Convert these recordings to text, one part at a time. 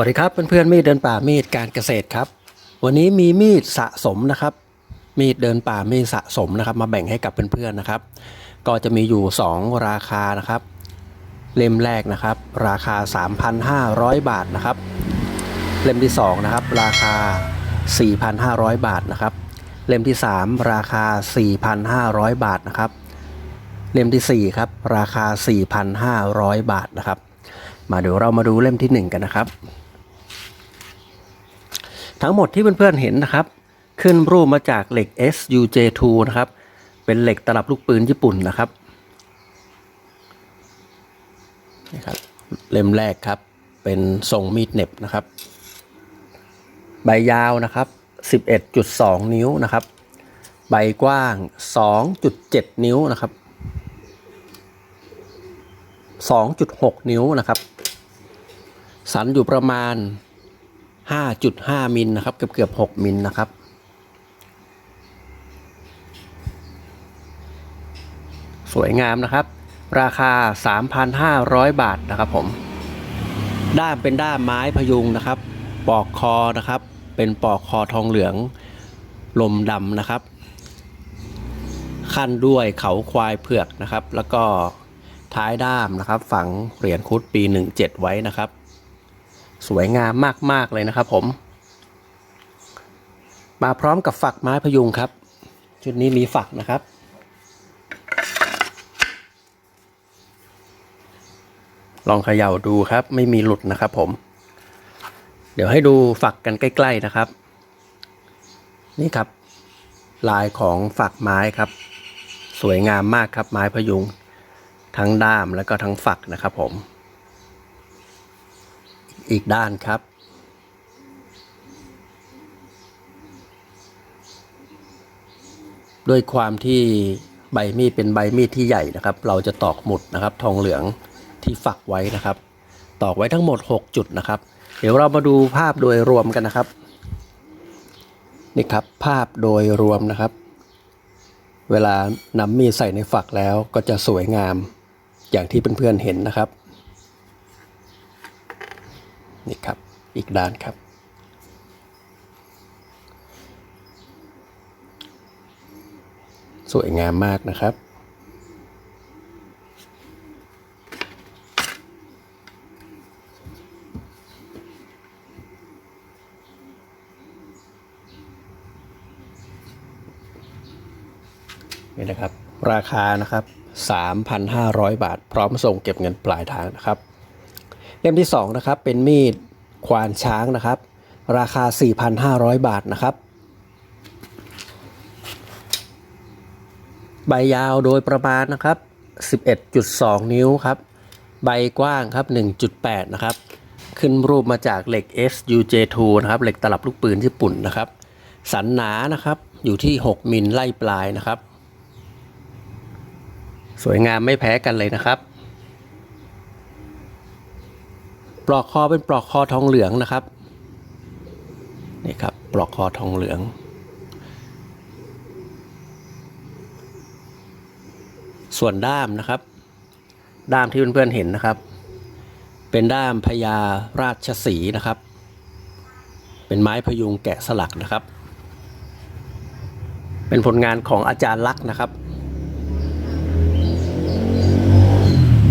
วัสดีครับเพื่อนๆมีดเดินป่ามีดการเกษตรครับ วันนี้มีมีดสะสมนะครับ มีดเดินป่ามีดสะสมนะครับ มาแบ่งให้กับเพื่อนๆนะครับ ก็จะมีอยู่ 2 ราคานะครับ เล่มแรกนะครับ ราคา 3,500 บาทนะครับ เล่มที่2นะครับราคา 4,500 บาทนะครับ เล่มที่ 3 ราคา 4,500 บาทนะครับ เล่มทีสี่4 ครับ ราคา 4,500 บาทนะครับมาเดี๋ยวเรามาดูเล่มที่ 1 กันนะครับ ทั้งหมดที่เพื่อนๆเห็นนะครับ ขึ้นรูปมาจากเหล็ก SUJ2 นะครับ เป็นเหล็กตลับลูกปืนญี่ปุ่นนะครับนี่ครับเล่มแรกครับ เป็นทรงมีดเน็บนะครับ ใบยาวนะครับ 11.2 นิ้วนะครับ ใบกว้าง 2.7 นิ้วนะครับ 2.6 นิ้วนะครับ สันอยู่ประมาณ 5.5 มิลนะครับ เกือบเกือบ6มิลนะครับ สวยงามนะครับ ราคา 3,500 บาทนะครับผม ด้ามเป็นด้ามไม้พยุงนะครับ ปอกคอนะครับ เป็นปอกคอทองเหลือง ลมดำนะครับ ขั้นด้วยเขาควายเผือกนะครับ แล้วก็ท้ายด้ามนะครับ ฝังเหรียญคุดปี 17 ไว้นะครับ สวยงามมาก ๆ เลยนะครับผม มาพร้อมกับฝักไม้พยุงครับ ชุดนี้มีฝักนะครับ ลองเขย่าดูครับ ไม่มีหลุดนะครับผม เดี๋ยวให้ดูฝักกันใกล้ ๆนะครับ นี่ครับ ลายของฝักไม้ครับ สวยงามมากครับไม้พยุง ทั้งด้ามแล้วก็ทั้งฝักนะครับผม อีกด้านครับ ด้วยความที่ใบมีดเป็นใบมีดที่ใหญ่นะครับ เราจะตอกหมุดนะครับ ทองเหลืองที่ฝักไว้นะครับ ตอกไว้ทั้งหมด 6 จุดนะครับ เดี๋ยวเรามาดูภาพโดยรวมกันนะครับนี่ครับภาพโดยรวมนะครับ เวลานำมีดใส่ในฝักแล้วก็จะสวยงามอย่างที่เพื่อนๆเห็นนะครับ นี่ครับ อีกด้านครับ สวยงามมากนะครับนี่นะครับ ราคานะครับ 3,500 บาท พร้อมส่งเก็บเงินปลายทางนะครับ ล่มที่2นะครับเป็นมีดควานช้างนะครับ ราคา 4,500 บาทนะครับ ใบยาวโดยประมาณนะครับ 11.2 นิ้วครับ ใบกว้างครับ 1.8 นะครับ ขึ้นรูปมาจากเหล็ก SUJ2 นะครับ เหล็กตลับลูกปืนญี่ปุ่นนะครับ สันหนานะครับอยู่ที่ 6 มิลไล่ปลายนะครับ สวยงามไม่แพ้กันเลยนะครับ ปลอกคอเป็นปลอกคอทองเหลืองนะครับนี่ครับปลอกคอทองเหลือง ส่วนด้ามนะครับ ด้ามที่เพื่อนๆเห็นนะครับ เป็นด้ามพญาราชสีนะครับ เป็นไม้พยุงแกะสลักนะครับ เป็นผลงานของอาจารย์ลักษ์นะครับ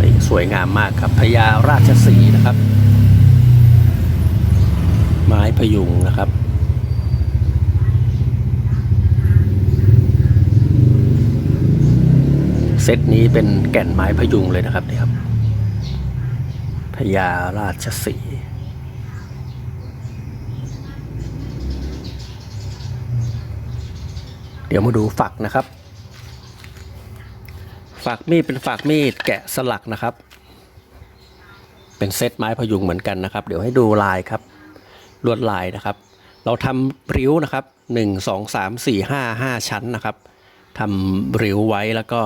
นี่สวยงามมากครับพญาราชสีนะครับ ไม้พยุงนะครับ เซตนี้เป็นแก่นไม้พยุงเลยนะครับนี่ครับพญาราชสีเดี๋ยวมาดูฝักนะครับ ฝักมีดเป็นฝักมีดแกะสลักนะครับ เป็นเซตไม้พยุงเหมือนกันนะครับ เดี๋ยวให้ดูลายครับ ลวดลายนะครับ เราทำริ้วนะครับหนึ่งสองสามสี่ห้าห้าชั้นนะครับทำริ้วไว้แล้วก็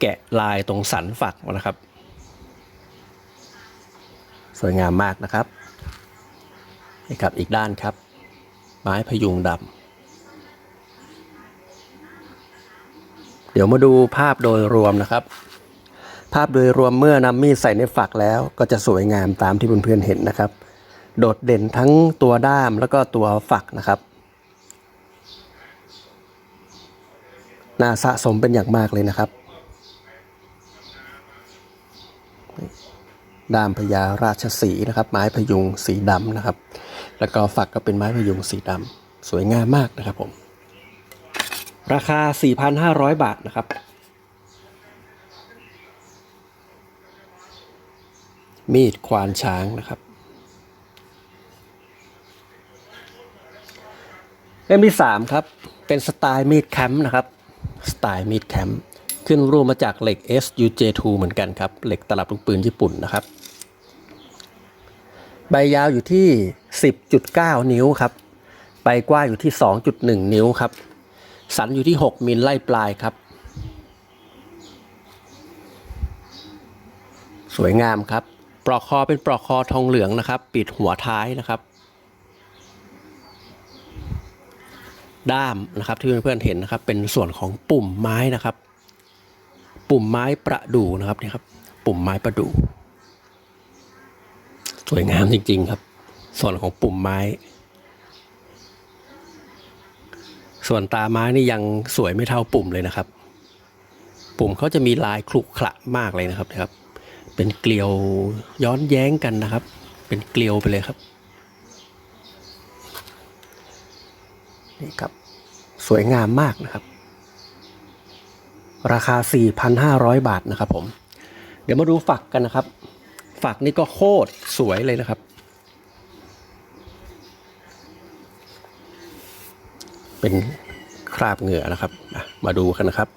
แกะลายตรงสันฝักนะครับ สวยงามมากนะครับนี่ครับอีกด้านครับ ไม้พยุงดำเดี๋ยวมาดูภาพโดยรวมนะครับ ภาพโดยรวมเมื่อนำมีดใส่ในฝักแล้วก็จะสวยงามตามที่เพื่อนๆเห็นนะครับ โดดเด่นทั้งตัวด้ามแล้วก็ตัวฝักนะครับน่าสะสมเป็นอย่างมากเลยนะครับ ด้ามพญาราชสีนะครับ ไม้พยุงสีดำนะครับ แล้วก็ฝักก็เป็นไม้พยุงสีดำสวยงามมากนะครับผม ราคา 4,500 บาทนะครับ มีดควานช้างนะครับ เล่มที่3ครับ เป็นสไตล์มีดแคมป์นะครับ สไตล์มีดแคมป์ขึ้นรูปมาจากเหล็ก SUJ2 เหมือนกันครับ เหล็กตลับลูกปืนญี่ปุ่นนะครับ ใบยาวอยู่ที่ 10.9 นิ้วครับ ใบกว้างอยู่ที่ 2.1 นิ้วครับ สันอยู่ที่ 6 มิลไล่ปลายครับ สวยงามครับ ปลอกคอเป็นปลอกคอทองเหลืองนะครับ ปิดหัวท้ายนะครับ ด้ามนะครับที่เพื่อนๆเห็นนะครับ เป็นส่วนของปุ่มไม้นะครับ ปุ่มไม้ประดู่นะครับนี่ครับ ปุ่มไม้ประดู่สวยงามจริง ๆ ครับ ส่วนของปุ่มไม้ ส่วนตาไม้นี่ยังสวยไม่เท่าปุ่มเลยนะครับ ปุ่มเขาจะมีลายคลุกขระมากเลยนะครับนะครับ เป็นเกลียวย้อนแย้งกันนะครับ เป็นเกลียวไปเลยครับ นี่ครับ สวยงามมากนะครับ ราคา 4,500 บาทนะครับ ผม เดี๋ยวมาดูฝักกันนะครับ ฝักนี่ก็โคตรสวยเลยนะครับ เป็นคราบเหงื่อนะครับ มาดูกันนะครับ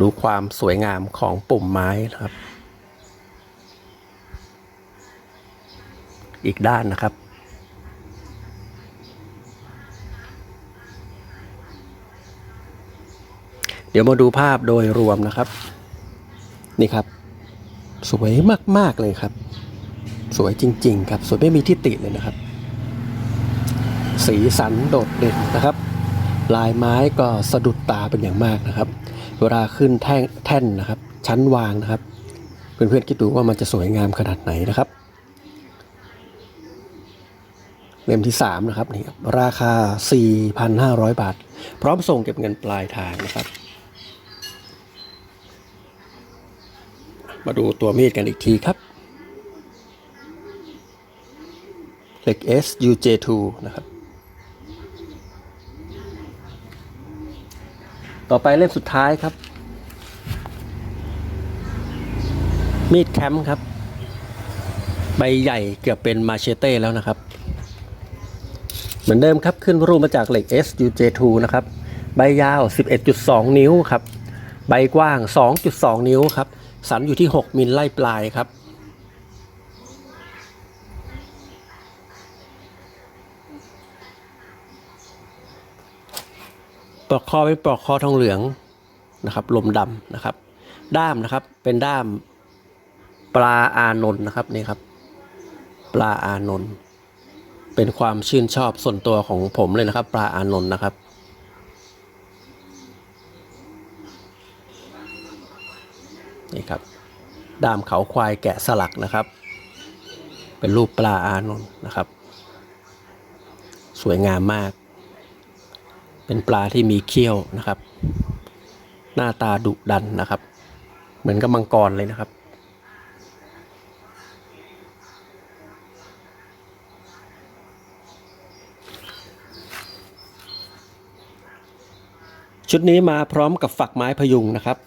ดูความสวยงามของปุ่มไม้นะครับ อีกด้านนะครับ เดี๋ยวมาดูภาพโดยรวมนะครับ นี่ครับ สวยมาก ๆ เลยครับ สวยจริง ๆ ครับ สวยไม่มีที่ติเลยนะครับ สีสันโดดเด่นนะครับ ลายไม้ก็สะดุดตาเป็นอย่างมากนะครับ เวลาขึ้นแท่งแท่นนะครับ ชั้นวางนะครับ เพื่อนๆคิดดูว่ามันจะสวยงามขนาดไหนนะครับเล่มที่ 3 นะครับนี่ครับราคา 4,500 บาท พร้อมส่งเก็บเงินปลายทางนะครับ มาดูตัวมีดกันอีกทีครับเหล็ก SUJ2 นะครับ ต่อไปเล่มสุดท้ายครับ มีดแคมป์ครับ ใบใหญ่เกือบเป็นมาเชเต้แล้วนะครับ เหมือนเดิมครับขึ้นรูปมาจากเหล็ก SUJ2 นะครับ ใบยาว 11.2 นิ้วครับ ใบกว้าง 2.2 นิ้วครับ สันอยู่ที่ 6 มิลไล่ปลายครับ ปลอกคอเป็นปลอกคอทองเหลืองนะครับลมดำนะครับ ด้ามนะครับเป็นด้ามปลาอานนท์นะครับนี่ครับ ปลาอานนท์เป็นความชื่นชอบส่วนตัวของผมเลยนะครับ ปลาอานนท์นะครับ นี่ครับด้ามเขาควายแกะสลักนะครับ เป็นรูปปลาอานนท์นะครับ สวยงามมาก เป็นปลาที่มีเขี้ยวนะครับ หน้าตาดุดันนะครับ เหมือนกับมังกรเลยนะครับ ชุดนี้มาพร้อมกับฝักไม้พยุงนะครับ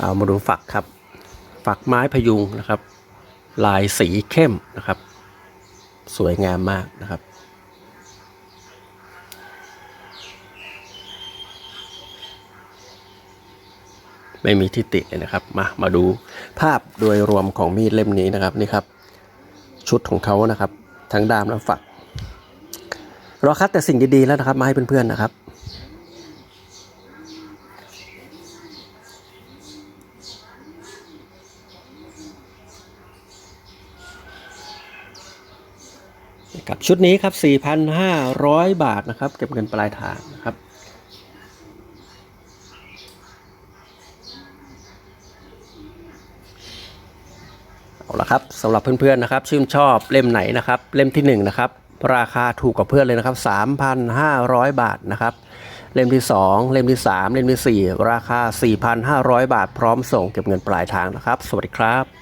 เอามาดูฝักครับ ฝักไม้พยุงนะครับ ลายสีเข้มนะครับ สวยงามมากนะครับ ไม่มีที่ติเลยนะครับ มามาดูภาพโดยรวมของมีดเล่มนี้นะครับนี่ครับ ชุดของเขานะครับ ทั้งดามและฝักเราคัดแต่สิ่งดีๆแล้วนะครับ มาให้เพื่อนๆนะครับ กับชุดนี้ครับ 4,500 บาทนะครับ เก็บเงินปลายทางนะครับเอาละครับสำหรับเพื่อนๆนะครับ ชื่นชอบเล่มไหนนะครับ เล่มที่1นนะครับราคาถูกกว่าเพื่อนเลยนะครับ 3,500 บาทนะครับ เล่มที่ 2 เล่มที่ 3 เล่มที่ 4 ราคา 4,500 บาท พร้อมส่งเก็บเงินปลายทางนะครับ สวัสดีครับ